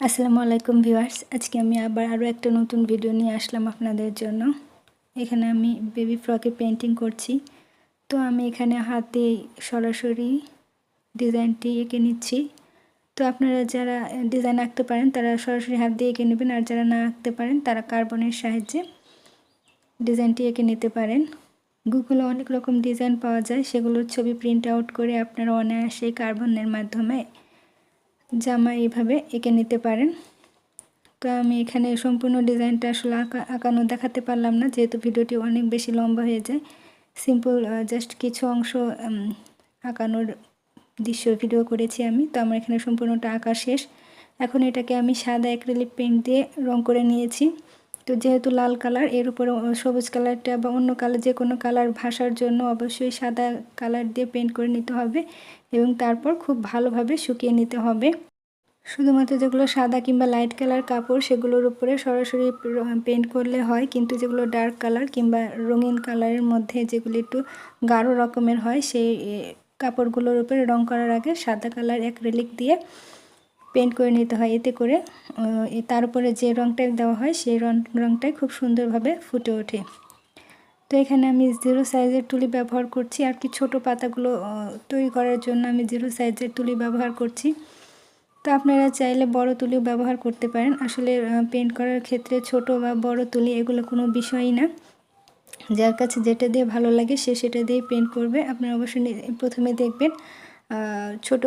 আসসালামু আলাইকুম ভিউয়ার্স। আজকে আমি আবার আরও একটা নতুন ভিডিও নিয়ে আসলাম আপনাদের জন্য। এখানে আমি বেবি ফ্রকে পেন্টিং করছি। তো আমি এখানে হাতে সরাসরি ডিজাইনটি এঁকে নিচ্ছি। তো আপনারা যারা ডিজাইন আঁকতে পারেন, তারা সরাসরি হাত দিয়ে এঁকে নেবেন। আর যারা না আঁকতে পারেন, তারা কার্বনের সাহায্যে ডিজাইনটি এঁকে নিতে পারেন। গুগলে অনেক রকম ডিজাইন পাওয়া যায়। সেগুলোর ছবি প্রিন্ট আউট করে আপনারা অনায়াসে কার্বনের মাধ্যমে জামা এইভাবে এঁকে নিতে পারেন। তো আমি এখানে সম্পূর্ণ ডিজাইনটা আসলে আঁকা, আঁকানো দেখাতে পারলাম না, যেহেতু ভিডিওটি অনেক বেশি লম্বা হয়ে যায়। সিম্পল জাস্ট কিছু অংশ আঁকানোর দৃশ্য ভিডিও করেছি আমি। তো আমার এখানে সম্পূর্ণটা আঁকা শেষ। এখন এটাকে আমি সাদা অ্যাক্রিলিক পেন্ট দিয়ে রং করে নিয়েছি। তো যেহেতু লাল কালার, এর উপরে সবুজ কালারটা বা অন্য কালার যে কোনো কালার ভাসার জন্য অবশ্যই সাদা কালার দিয়ে পেন্ট করে নিতে হবে এবং তারপর খুব ভালোভাবে শুকিয়ে নিতে হবে। শুধুমাত্র যেগুলো সাদা কিংবা লাইট কালার কাপড়, সেগুলোর উপরে সরাসরি পেন্ট করলে হয়, কিন্তু যেগুলো ডার্ক কালার কিংবা রঙিন কালারের মধ্যে যেগুলো একটু গাঢ় রকমের হয়, সেই কাপড়গুলোর উপরে রং করার আগে সাদা কালার অ্যাক্রেলিক দিয়ে পেন্ট করে নিতে হয়, এতে করে তার উপরে যে রঙটা দেওয়া হয়, সেই রং রঙটাই খুব সুন্দরভাবে ফুটে ওঠে। তো এখানে আমি জিরো সাইজের তুলি ব্যবহার করছি। আর কি ছোটো পাতাগুলো তৈরি করার জন্য আমি জিরো সাইজের তুলি ব্যবহার করছি। তো আপনারা চাইলে বড় তুলিও ব্যবহার করতে পারেন। আসলে পেন্ট করার ক্ষেত্রে ছোট বা বড় তুলি এগুলো কোনো বিষয়ই না। যার কাছে যেটা দিয়ে ভালো লাগে, সে সেটা দিয়ে পেন্ট করবে। আপনারা অবশ্যই প্রথমে দেখবেন ছোট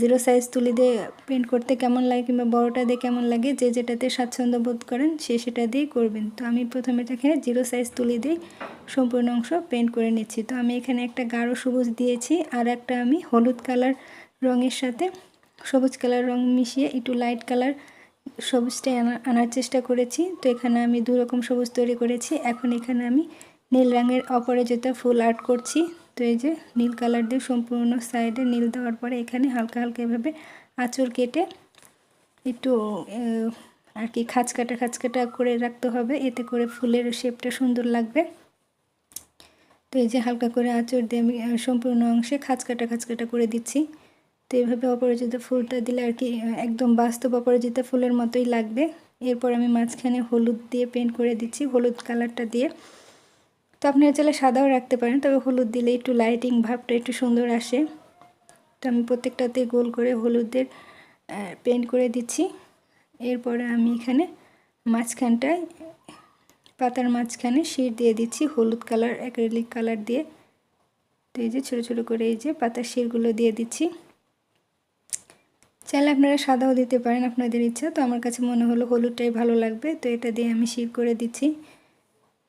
জিরো সাইজ তুলি দিয়ে পেন্ট করতে কেমন লাগে কিংবা বড়টা দিয়ে কেমন লাগে, যে যেটাতে স্বাচ্ছন্দ্য বোধ করেন সে সেটা দিয়েই করবেন। তো আমি প্রথমে এখানে জিরো সাইজ তুলি দিয়ে সম্পূর্ণ অংশ পেন্ট করে নিচ্ছি। তো আমি এখানে একটা গাঢ় সবুজ দিয়েছি, আর একটা আমি হলুদ কালার রঙের সাথে সবুজ কালার রং মিশিয়ে একটু লাইট কালার সবুজটাই আনা আনার চেষ্টা করেছি। তো এখানে আমি দু রকম সবুজ তৈরি করেছি। এখন এখানে আমি নীল রঙের অপরাজিতা ফুল আর্ট করছি। তো এই যে নীল কালার দিয়ে সম্পূর্ণ সাইডে নীল দেওয়ার পরে এখানে হালকা হালকা এভাবে আঁচড় কেটে একটু আর কি খাঁচ কাটা খাঁচ কাটা করে রাখতে হবে। এতে করে ফুলের শেপটা সুন্দর লাগবে। তো এই যে হালকা করে আঁচড় দিয়ে আমি সম্পূর্ণ অংশে খাঁচ কাটা খাঁচ কাটা করে দিচ্ছি। তো এইভাবে অপরাজিতা ফুলটা দিলে আর কি একদম বাস্তব অপরাজিতা ফুলের মতোই লাগবে। এরপর আমি মাঝখানে হলুদ দিয়ে পেন্ট করে দিচ্ছি। হলুদ কালারটা দিয়ে তো আপনারা চাইলে সাদাও রাখতে পারেন, তবে হলুদ দিলে একটু লাইটিং ভাবটা একটু সুন্দর আসে। তো আমি প্রত্যেকটাতে গোল করে হলুদের পেন্ট করে দিচ্ছি। এরপরে আমি এখানে মাঝখানটায়, পাতার মাঝখানে শির দিয়ে দিচ্ছি হলুদ কালার অ্যাক্রেলিক কালার দিয়ে। তো এই যে ছোটো ছোটো করে এই যে পাতার শিরগুলো দিয়ে দিচ্ছি। চাইলে আপনারা সাদাও দিতে পারেন, আপনাদের ইচ্ছা। তো আমার কাছে মনে হলো হলুদটাই ভালো লাগবে, তো এটা দিয়ে আমি শির করে দিচ্ছি।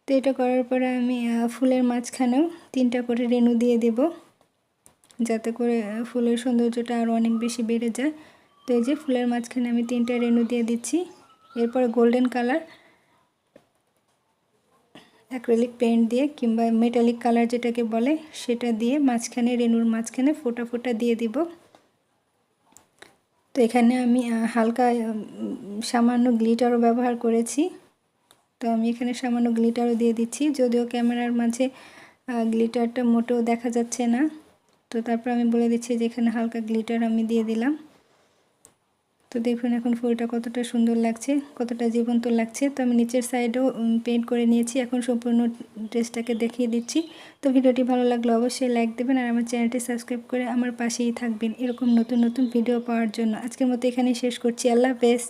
তো এটা করার পরে আমি ফুলের মাঝখানেও তিনটা করে রেনু দিয়ে দেব। যাতে করে ফুলের সৌন্দর্যটা আরও অনেক বেশি বেড়ে যায়। তো এই যে ফুলের মাঝখানে আমি তিনটা রেনু দিয়ে দিচ্ছি। এরপরে গোল্ডেন কালার, অ্যাক্রেলিক পেন্ট দিয়ে কিংবা মেটালিক কালার যেটাকে বলে, সেটা দিয়ে মাঝখানে রেনুর মাঝখানে ফোটা ফোটা দিয়ে দিব। তো এখানে আমি হালকা সামান্য গ্লিটারও ব্যবহার করেছি। তো আমি এখানে সামান্য গ্লিটারও দিয়ে দিচ্ছি। যদিও ক্যামেরার মাঝে গ্লিটারটা মোটেও দেখা যাচ্ছে না। তো তারপর আমি বলে দিচ্ছি যে এখানে হালকা গ্লিটার আমি দিয়ে দিলাম। তো দেখুন এখন ফুলটা কতটা সুন্দর লাগছে, কতটা জীবন্ত লাগছে। তো আমি নিচের সাইডেও পেন্ট করে নিয়েছি। এখন সম্পূর্ণ ড্রেসটাকে দেখিয়ে দিচ্ছি। তো ভিডিওটি ভালো লাগলে অবশ্যই লাইক দেবেন আর আমার চ্যানেলটি সাবস্ক্রাইব করে আমার পাশেই থাকবেন। এরকম নতুন নতুন ভিডিও পাওয়ার জন্য। আজকের মতো এখানেই শেষ করছি। আল্লাহ হাফেজ।